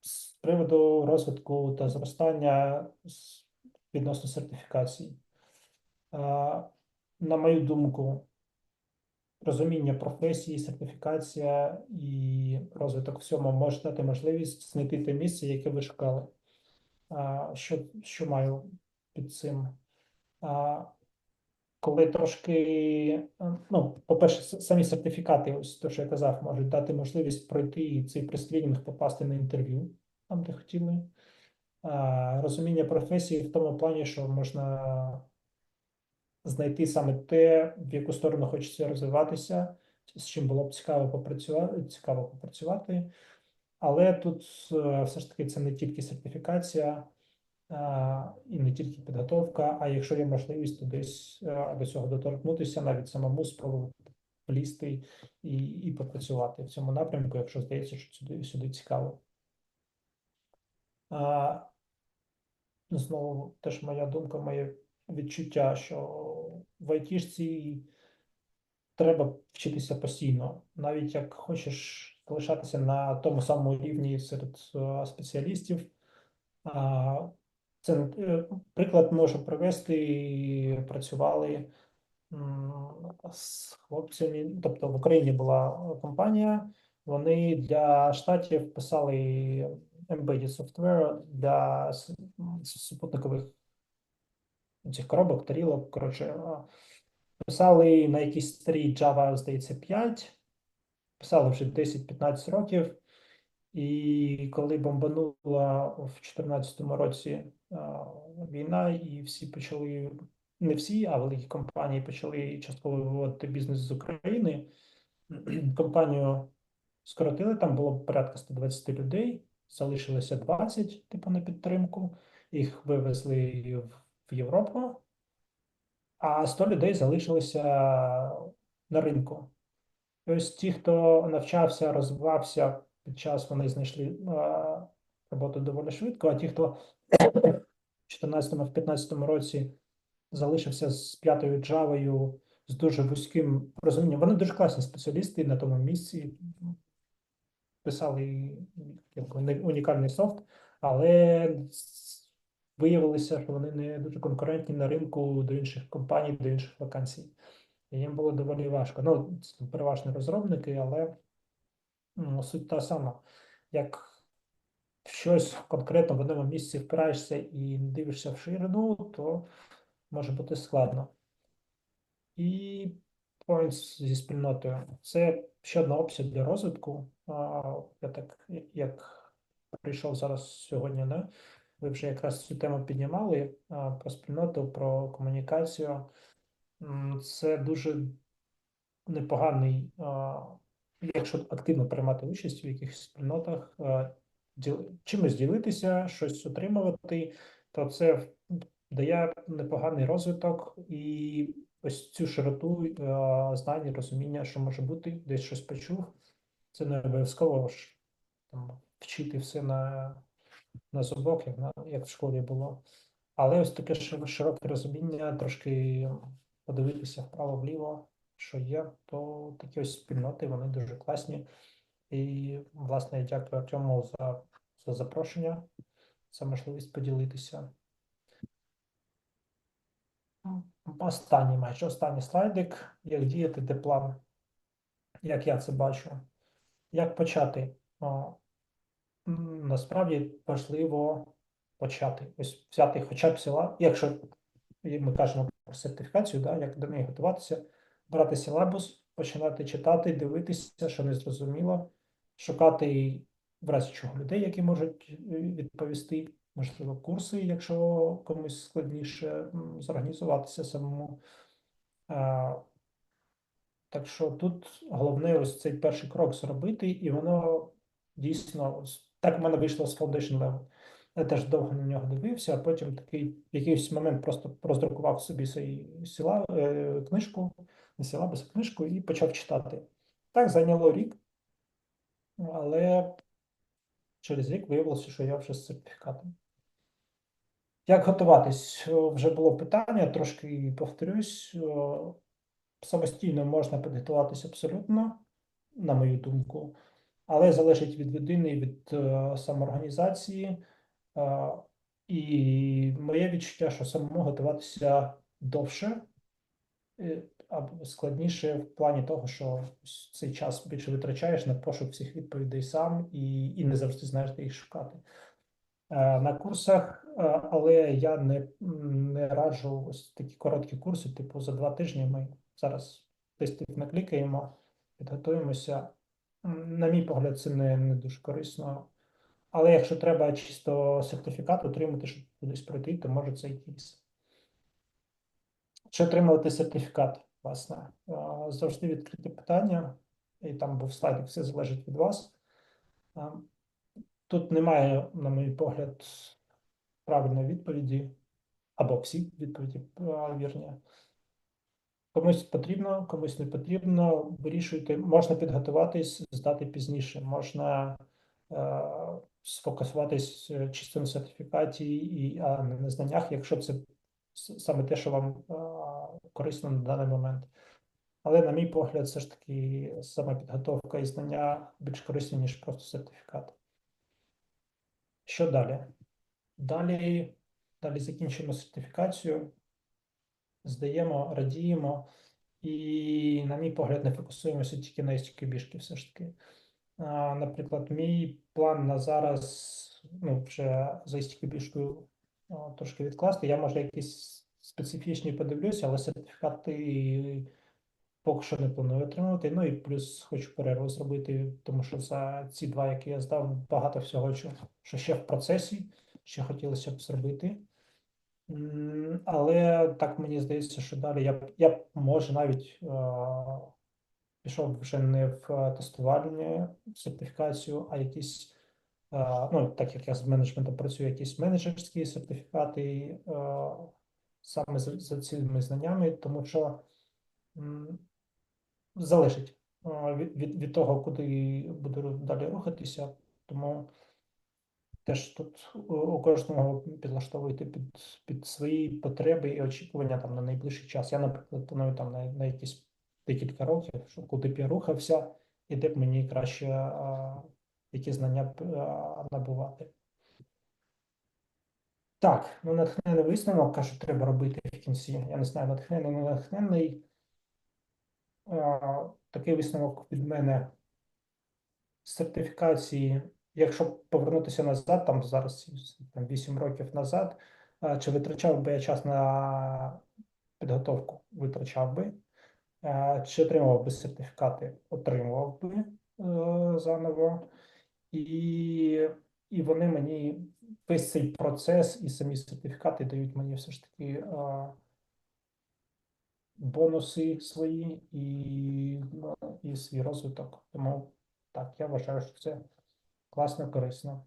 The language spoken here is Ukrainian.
З приводу розвитку та зростання відносно сертифікацій. А, на мою думку, розуміння професії, сертифікація і розвиток всьому може дати можливість знайти те місце, яке ви шукали. Що, що маю під цим? Коли трошки, е, ну, по-перше, самі сертифікати, ось те, що я казав, можуть дати можливість пройти цей прес-тренінг, попасти на інтерв'ю, там, де хотіли. А, розуміння професії в тому плані, що можна знайти саме те, в яку сторону хочеться розвиватися, з чим було б цікаво попрацювати, цікаво попрацювати. Але тут е, все ж таки це не тільки сертифікація і не тільки підготовка, а якщо є можливість, то десь е, до цього доторкнутися, навіть самому спробувати влізти і, і попрацювати в цьому напрямку, якщо здається, що сюди, сюди цікаво. А, знову теж моя думка, моє відчуття, що в айтішці треба вчитися постійно, навіть як хочеш залишатися на тому самому рівні серед е, спеціалістів. Це е, приклад можу привести. Працювали з хлопцями. Тобто в Україні була компанія. Вони для штатів писали embedded software для супутникових цих коробок, тарілок. Коротше, писали на якійсь старій Java, здається, 5, писали вже 10-15 років. І коли бомбанула в 2014 році війна, і всі почали, не всі, а великі компанії почали частково виводити бізнес з України. Компанію скоротили, там було порядка 120 людей, залишилося 20, типу, на підтримку. Їх вивезли в- Європу, а 100 людей залишилося на ринку. Ось ті, хто навчався, розвивався під час, вони знайшли роботу доволі швидко, а ті, хто в 2014-2015 році залишився з п'ятою джавою, з дуже вузьким розумінням, вони дуже класні спеціалісти на тому місці, писали унікальний софт, але виявилося, що вони не дуже конкурентні на ринку до інших компаній, до інших вакансій. І їм було доволі важко. Ну, це переважно розробники, але ну, суть та сама. Як щось конкретно в одному місці впираєшся і не дивишся в ширину, то може бути складно. І points зі спільнотою. Це ще одна опція для розвитку. Я так як прийшов зараз сьогодні, да? ви вже якраз цю тему піднімали про спільноту, про комунікацію. Це дуже непоганий, якщо активно приймати участь у якихось спільнотах, чимось ділитися, щось отримувати, то це дає непоганий розвиток і ось цю широту знань, і розуміння, що може бути, десь щось почув. Це не обов'язково ж там вчити все на, на зубок, як, на, як в школі було. Але ось таке широке розуміння, трошки подивитися вправо-вліво, що є, то такі ось спільноти, вони дуже класні. І, власне, я дякую Артему за, за запрошення, за можливість поділитися. Останній майже останній слайдик. Як діяти, де план? Як я це бачу? Як почати? О, насправді важливо почати. Ось взяти хоча б села, якщо ми кажемо про сертифікацію, да, як до неї готуватися, брати силабус, починати читати, дивитися, що не зрозуміло, шукати в разі чого людей, які можуть е, відповісти, можливо, курси, якщо комусь складніше зорганізуватися самому. Так що тут головне ось цей перший крок зробити, і воно дійсно так в мене вийшло з Foundation Level. Я теж довго на нього дивився, а потім такий в якийсь момент просто роздрукував собі свої сіла, е, книжку, не силабус, а книжку і почав читати. Так зайняло рік, але через рік виявилося, що я вже з сертифікатом. Як готуватись? Вже було питання, трошки повторюсь. Самостійно можна підготуватися абсолютно, на мою думку. але залежить від людини, від е, самоорганізації. Е, І моє відчуття, що самому готуватися довше складніше в плані того, що цей час більше витрачаєш на пошук всіх відповідей сам і, і не завжди знаєш, де їх шукати. Е, На курсах, е, але я не, не раджу ось такі короткі курси, типу за два тижні ми зараз десь наклікаємо, підготуємося. На мій погляд, це не, не дуже корисно. Але якщо треба чисто сертифікат отримати, щоб кудись пройти, то може це і кейс. Чи отримувати сертифікат, власне? Завжди відкрите питання, і там був слайд, все залежить від вас. Тут немає, на мій погляд, правильної відповіді, або всі відповіді вірні. Комусь потрібно, комусь не потрібно. Вирішуйте, можна підготуватись, здати пізніше, можна е, сфокусуватись чисто на сертифікаті і а не на знаннях, якщо це саме те, що вам корисно на даний момент. Але, на мій погляд, все ж таки саме підготовка і знання більш корисні, ніж просто сертифікат. Що далі? Далі, далі закінчимо сертифікацію, здаємо, радіємо, і, на мій погляд, не фокусуємося тільки на STQB-шки все ж таки. Наприклад, мій план на зараз, ну, вже за STQB-шкою трошки відкласти. Я, може, якісь специфічні подивлюся, але сертифікати поки що не планую отримувати. Ну і плюс хочу перерву зробити, тому що за ці два, які я здав, багато всього, що, ще в процесі, ще хотілося б зробити. Але так мені здається, що далі я я може навіть е, пішов вже не в тестувальну сертифікацію, а якісь, е, ну так як я з менеджментом працюю, якісь менеджерські сертифікати е, саме за, за цими знаннями, тому що м, залежить від, від, від того, куди буду далі рухатися. Тому теж тут у, кожного підлаштовуйте під, під свої потреби і очікування там на найближчий час. Я, наприклад, планую там на, на якісь декілька років, що куди б я рухався, і де б мені краще а, які знання а, набувати. Так, ну натхнений висновок, кажу, треба робити в кінці. Я не знаю, натхнений, не натхнений. Такий висновок від мене сертифікації, якщо повернутися назад, там зараз там, 8 років назад, чи витрачав би я час на підготовку? Витрачав би. Чи отримував би сертифікати? Отримував би е, заново. І, і вони мені весь цей процес і самі сертифікати дають мені все ж таки а, бонуси свої і, ну, і свій розвиток. Тому так, я вважаю, що це класно, корисно.